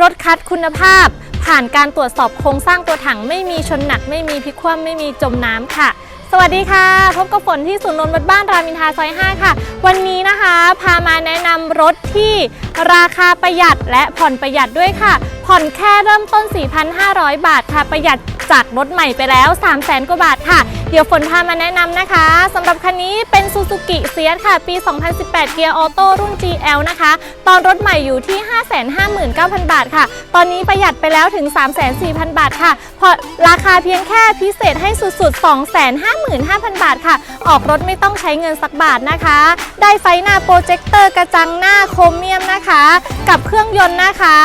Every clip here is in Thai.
รถคัดคุณภาพ ผ่านการตรวจสอบโครงสร้างตัวถังไม่มีชนหนัก ไม่มีพลิกคว่ำไม่มีจมน้ำค่ะ สวัสดีค่ะ พบกับฝนที่ศูนย์นนท์วัดบ้านรามินทาซอย 5 ค่ะ วันนี้นะคะ พามาแนะนำรถที่ราคาประหยัดและผ่อนประหยัดด้วยค่ะ ผ่อนแค่เริ่มต้น 4,500 บาทค่ะ ประหยัดจากรถใหม่ไปแล้ว 300,000กว่าบาทค่ะ เดี๋ยวฝนพามาแนะนำนะคะสำหรับคันนี้เป็น Suzuki s i e ค่ะ ปี 2018 เกียร์ออโต้รุ่น GL นะคะ ตอนรถใหม่อยู่ที่ 559,000 บาทค่ะ ตอนนี้ประหยัดไปแล้วถึง 304,000 บาทค่ะพอราคาเพียงแค่พิเศษให้สุดๆ 255,000 บาทค่ะ ออกรถไม่ต้องใช้เงินสักบาทนะคะ ได้ไฟหน้าโปรเจคเตอร์กระจังหน้าโครเมียมนะคะ กับเครื่องยนต์นะคะ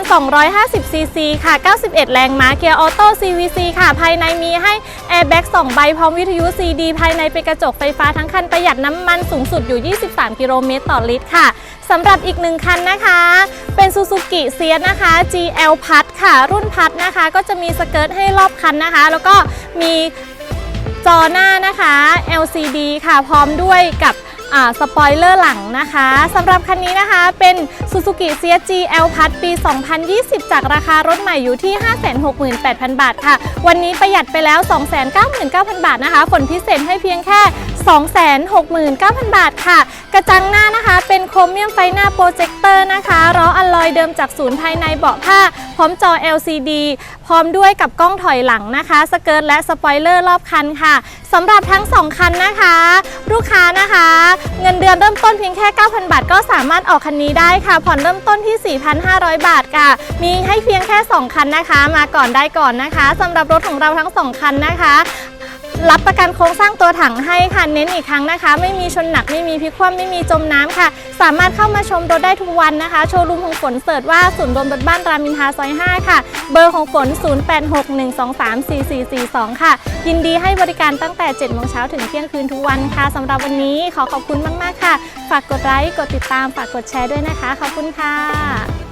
1,250 ซีซีค่ะ 91 แรงม้าเกียร์ออโต้ CVC ค่ะ ภายในมีให้แอร์แบ็ก2ใบพร้อมวิทยุ CD ภายในเป็นกระจกไฟฟ้าทั้งคันประหยัดน้ำมันสูงสุดอยู่ 23 กิโลเมตรต่อลิตรค่ะสำหรับอีกหนึ่งคันนะคะ เป็น Suzuki s i e นะคะ GL พัดค่ะ รุ่นพัดนะคะ ก็จะมีสเกิร์ตให้รอบคันนะคะ แล้วก็มีจอหน้านะคะ LCD ค่ะ พร้อมด้วยกับ สปอยเลอร์หลังนะคะสำหรับคันนี้นะคะเป็น Suzuki s i e GL พัดปี 2020 จากราคารถใหม่อยู่ที่ 568,000 บาทค่ะ วันนี้ประหยัดไปแล้ว 299,000 บาทนะคะฝนพิเศษให้เพียงแค่ 269,000 บาทค่ะ กระจังหน้านะคะ เป็นโครเมียมไฟหน้าโปรเจคเตอร์นะคะล้ออลลอยเดิมจากศูนย์ภายในเบาะผ้า พร้อมจอ LCD พร้อมด้วยกับกล้องถอยหลังนะคะ สเกิร์ตและสปอยเลอร์รอบคันค่ะสำหรับทั้ง 2 คันนะคะ ลูกค้านะคะ เงินเดือนเริ่มต้นเพียงแค่ 9,000 บาท ก็สามารถออกคันนี้ได้ค่ะ ผ่อนเริ่มต้นที่ 4,500 บาทค่ะ มีให้เพียงแค่ 2 คันนะคะ มาก่อนได้ก่อนนะคะสำหรับรถของเราทั้ง 2 คันนะคะ รับประกันโครงสร้างตัวถังให้ค่ะเน้นอีกครั้งนะคะ ไม่มีชนหนักไม่มีพลิกคว่ำไม่มีจมน้ำค่ะ สามารถเข้ามาชมรถได้ทุกวันนะคะ โชว์รูมของฝนเสิร์ชว่าศูนย์รวมรถบ้านรามินทาซอย 5 ค่ะ เบอร์ของฝน 0861234442 ค่ะ ยินดีให้บริการตั้งแต่7โมงเช้าถึงเที่ยงคืนทุกวันค่ะสำหรับวันนี้ขอขอบคุณมาก ๆ ค่ะ ฝากกดไลค์กดติดตามฝากกดแชร์ด้วยนะคะ ขอบคุณค่ะ